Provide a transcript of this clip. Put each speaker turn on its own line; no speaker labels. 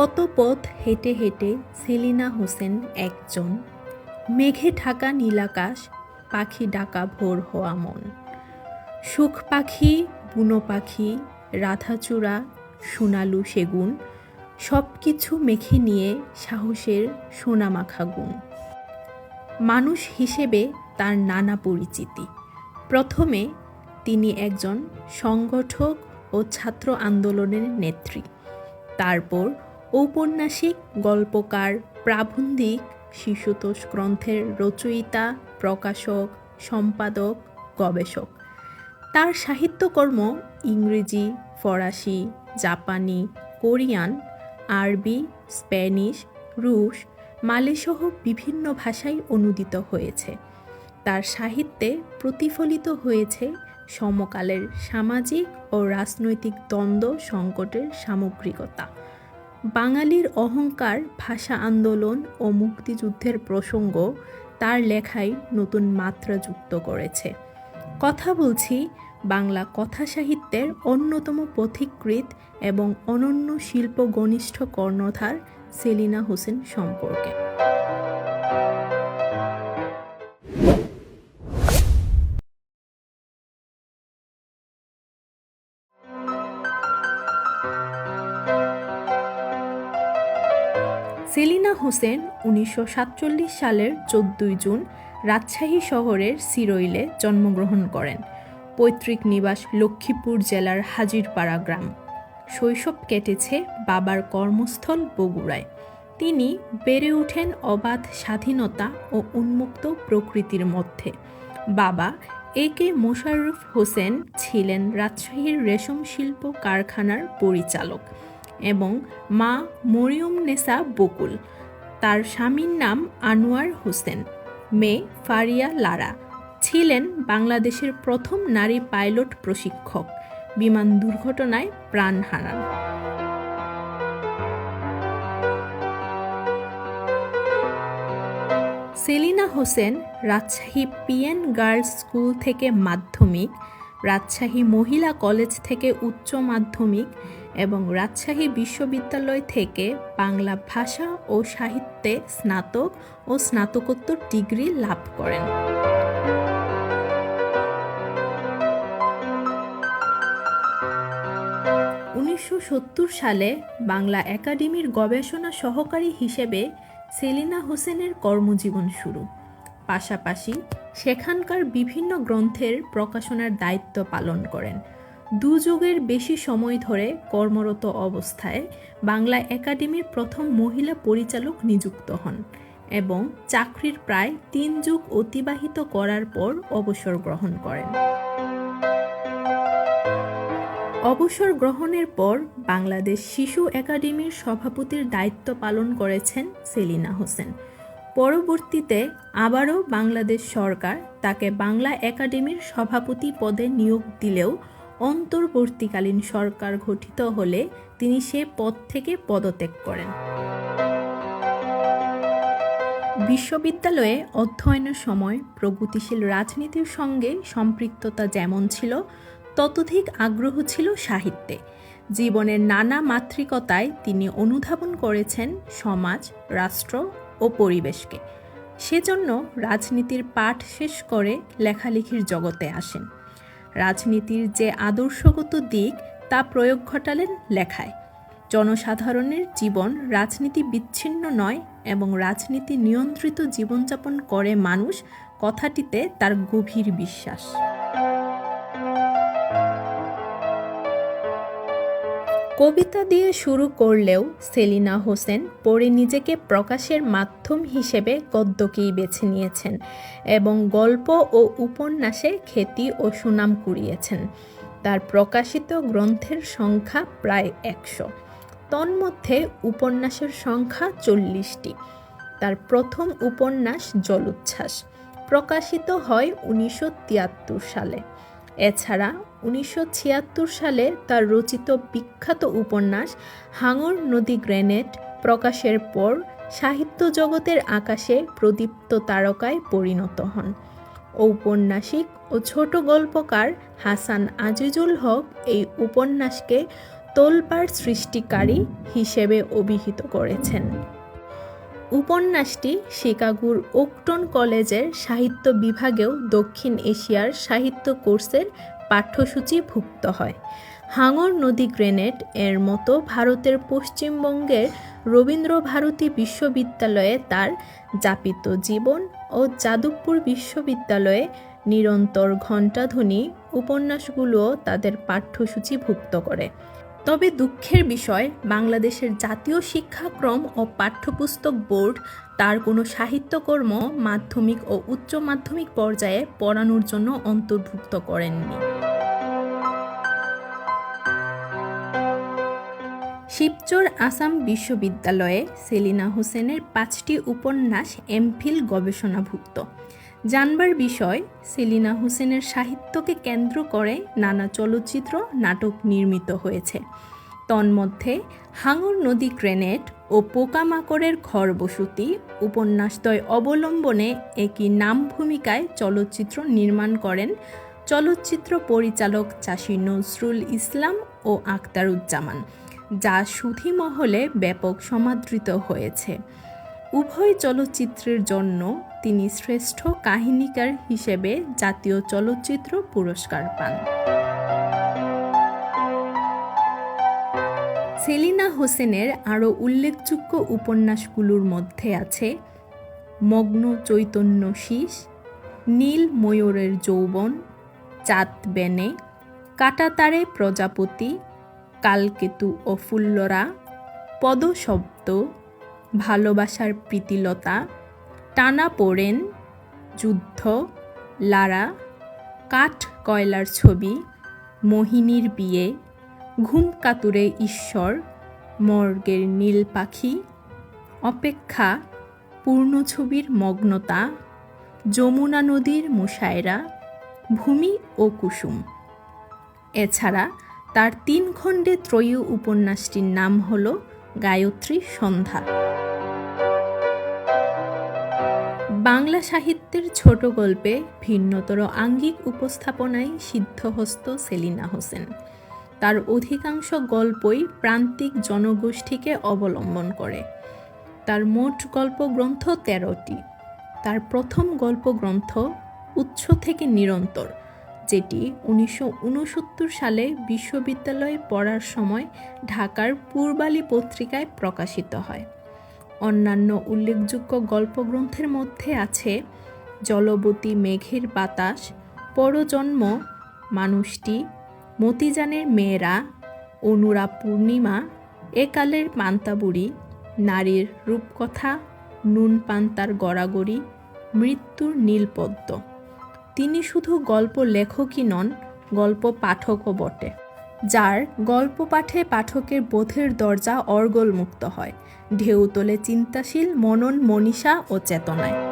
কত পথ হেঁটে হেঁটে সেলিনা হোসেন একজন। মেঘে ঢাকা নীলাকাশ পাখি ডাকা ভোর হওয়া মন। সুখ পাখি, বুনো পাখি, রাধাচূড়া, সোনালু সেগুন সব কিছু মেখে নিয়ে সাহসের সোনামাখা গুণ। মানুষ হিসেবে তার নানা পরিচিতি। প্রথমে তিনি একজন সংগঠক ও ছাত্র আন্দোলনের নেত্রী। তারপর ঔপন্যাসিক, গল্পকার, প্রাবন্ধিক, শিশুতোষ গ্রন্থের রচয়িতা, প্রকাশক, সম্পাদক, গবেষক। তার সাহিত্যকর্ম ইংরেজি, ফরাসি, জাপানি, কোরিয়ান, আরবি, স্প্যানিশ, রুশ, মালেসহ বিভিন্ন ভাষায় অনুদিত হয়েছে। তার সাহিত্যে প্রতিফলিত হয়েছে সমকালের সামাজিক ও রাজনৈতিক দ্বন্দ্ব সংকটের সামগ্রিকতা। বাঙালির অহংকার, ভাষা আন্দোলন ও মুক্তিযুদ্ধের প্রসঙ্গ তার লেখায় নতুন মাত্রা যুক্ত করেছে। কথা বলছি বাংলা কথা সাহিত্যের অন্যতম পথিকৃত এবং অনন্য শিল্প ঘনিষ্ঠ কর্ণধার সেলিনা হোসেন সম্পর্কে। সেলিনা হোসেন উনিশশো সাতচল্লিশ সালের চোদ্দই জুন রাজশাহী শহরের সিরইলে জন্মগ্রহণ করেন। পৈতৃক নিবাস লক্ষ্মীপুর জেলার হাজিরপাড়া গ্রাম। শৈশব কেটেছে বাবার কর্মস্থল বগুড়ায়। তিনি বেড়ে ওঠেন অবাধ স্বাধীনতা ও উন্মুক্ত প্রকৃতির মধ্যে। বাবা এ কে মোশাররফ হোসেন ছিলেন রাজশাহীর রেশম শিল্প কারখানার পরিচালক। এবং মা মরিয়ম নেসা বকুল। তার স্বামীর নাম আনোয়ার হোসেন। মেয়ে ফারিয়া লারা। ছিলেন বাংলাদেশের প্রথম নারী পাইলট প্রশিক্ষক। বিমান দুর্ঘটনায় প্রাণ হারান। Selina Hossain Rajshahi PN girls school থেকে মাধ্যমিক। রাজশাহী মহিলা কলেজ থেকে উচ্চ মাধ্যমিক এবং রাজশাহী বিশ্ববিদ্যালয় থেকে বাংলা ভাষা ও সাহিত্যে স্নাতক ও স্নাতকোত্তর ডিগ্রি লাভ করেন। উনিশশো সত্তর সালে বাংলা একাডেমির গবেষণা সহকারী হিসেবে সেলিনা হোসেনের কর্মজীবন শুরু। পাশাপাশি সেখানকার বিভিন্ন গ্রন্থের প্রকাশনার দায়িত্ব পালন করেন। দু যুগের বেশি সময় ধরে কর্মরত অবস্থায় বাংলা একাডেমির প্রথম মহিলা পরিচালক নিযুক্ত হন এবং চাকরির প্রায় তিন যুগ অতিবাহিত করার পর অবসর গ্রহণ করেন। অবসর গ্রহণের পর বাংলাদেশ শিশু একাডেমির সভাপতির দায়িত্ব পালন করেছেন সেলিনা হোসেন। পরবর্তীতে আবারও বাংলাদেশ সরকার তাকে বাংলা একাডেমির সভাপতি পদে নিয়োগ দিলেও অন্তর্বর্তীকালীন সরকার গঠিত হলে তিনি সে পদ থেকে পদত্যাগ করেন। বিশ্ববিদ্যালয়ে অধ্যয়নের সময় প্রগতিশীল রাজনীতির সঙ্গে সম্পৃক্ততা যেমন ছিল, ততোধিক আগ্রহ ছিল সাহিত্যে। জীবনের নানা মাতৃকতায় তিনি অনুধাবন করেছেন সমাজ, রাষ্ট্র ও পরিবেশকে। সেজন্য রাজনীতির পাঠ শেষ করে লেখালেখির জগতে আসেন। রাজনীতির যে আদর্শগত দিক, তা প্রয়োগ ঘটালেন লেখায়। জনসাধারণের জীবন রাজনীতি বিচ্ছিন্ন নয় এবং রাজনীতি নিয়ন্ত্রিত জীবনযাপন করে মানুষ কথাটিতে তার গভীর বিশ্বাস। কবিতা দিয়ে শুরু করলেও সেলিনা হোসেন পরে নিজেকে প্রকাশের মাধ্যম হিসেবে গদ্যকেই বেছে নিয়েছেন এবং গল্প ও উপন্যাসে খ্যাতি ও সুনাম কুড়িয়েছেন। তার প্রকাশিত গ্রন্থের সংখ্যা প্রায় একশো। তন্মধ্যে উপন্যাসের সংখ্যা চল্লিশটি। তার প্রথম উপন্যাস জলোচ্ছ্বাস। প্রকাশিত হয় উনিশশো তিয়াত্তর সালে। এছাড়া উনিশশো ছিয়াত্তর সালে তার রচিত বিখ্যাত উপন্যাস হাঙর নদী গ্রেনেড প্রকাশের পর সাহিত্য জগতের আকাশে প্রদীপ্ত তারকায় পরিণত হন। ঔপন্যাসিক ও ছোট গল্পকার হাসান আজিজুল হক এই উপন্যাসকে তোলপাড় সৃষ্টিকারী হিসেবে অভিহিত করেছেন। উপন্যাসটি শিকাগোর ওকটন কলেজের সাহিত্য বিভাগেও দক্ষিণ এশিয়ার সাহিত্য কোর্সের পাঠ্যসূচিভুক্ত হয়। হাঙর নদী গ্রেনেড এর মতো ভারতের পশ্চিমবঙ্গের রবীন্দ্র ভারতী বিশ্ববিদ্যালয়ে তার যাপিত জীবন ও যাদবপুর বিশ্ববিদ্যালয়ে নিরন্তর ঘণ্টাধ্বনি উপন্যাসগুলোও তাদের পাঠ্যসূচিভুক্ত করে। তবে দুঃখের বিষয়, বাংলাদেশের জাতীয় শিক্ষাক্রম ও পাঠ্যপুস্তক বোর্ড তার কোনো সাহিত্যকর্ম, মাধ্যমিক ও উচ্চ মাধ্যমিক পর্যায়ে পড়ানোর জন্য অন্তর্ভুক্ত করেননি। শিবচর আসাম বিশ্ববিদ্যালয়ে সেলিনা হোসেনের পাঁচটি উপন্যাস এমফিল গবেষণাভুক্ত। জানবার বিষয়, সেলিনা হোসেনের সাহিত্যকে কেন্দ্র করে নানা চলচ্চিত্র, নাটক নির্মিত হয়েছে। তন্মধ্যে, হাঙর নদী গ্রেনেড ও পোকামাকড়ের ঘর বসতি উপন্যাসদ্বয় অবলম্বনে একই নাম ভূমিকায় চলচ্চিত্র নির্মাণ করেন চলচ্চিত্র পরিচালক চাষী নজরুল ইসলাম ও আখতারুজ্জামান, যা সুধী মহলে ব্যাপক সমাদৃত হয়েছে। উভয় চলচ্চিত্রের জন্য তিনি শ্রেষ্ঠ কাহিনীকার হিসেবে জাতীয় চলচ্চিত্র পুরস্কার পান। সেলিনা হোসেনের আরও উল্লেখযোগ্য উপন্যাসগুলোর মধ্যে আছে মগ্ন চৈতন্য শীষ, নীল ময়ূরের যৌবন, চাঁদ বেনে কাটাতারে প্রজাপতি, কালকেতু ও ফুল্লরা, পদশব্দ ভালোবাসার প্রীতিলতা, টানা পড়েন যুদ্ধ, লারা, কাঠ কয়লার ছবি, মোহিনীর বিয়ে, ঘুম কাতুরে ঈশ্বর, মর্গের নীল পাখি, অপেক্ষা পূর্ণছবির মগ্নতা, যমুনা নদীর মুশায়রা, ভূমি ও কুসুম। এছাড়া তার তিন খণ্ডে ত্রয়ী উপন্যাসটির নাম হল গায়ত্রী সন্ধ্যা। বাংলা সাহিত্যের ছোট গল্পে ভিন্নতর আঙ্গিক উপস্থাপনায় সিদ্ধহস্ত সেলিনা হোসেন। তার অধিকাংশ গল্পই প্রান্তিক জনগোষ্ঠীকে অবলম্বন করে। তার মোট গল্পগ্রন্থ তেরোটি। তার প্রথম গল্পগ্রন্থ উৎস থেকে নিরন্তর, যেটি উনিশশো উনসত্তর সালে বিশ্ববিদ্যালয়ে পড়ার সময় ঢাকার পূর্বালী পত্রিকায় প্রকাশিত হয়। অন্যান্য উল্লেখযোগ্য গল্পগ্রন্থের মধ্যে আছে জলবতী মেঘের বাতাস, পরজন্ম, মানুষটি, মতিজানের মেয়েরা, অনুরা পূর্ণিমা, একালের পান্তাবুড়ি, নারীর রূপকথা, নুন পান্তার গড়াগড়ি, মৃত্যুর নীলপদ্ম। তিনি শুধু গল্প লেখকই নন, গল্প পাঠকও বটে। যার গল্প পাঠে পাঠকের বোধের দরজা অর্গলমুক্ত হয়। ঢেউ তোলে চিন্তাশীল মনন মনীষা ও চেতনায়।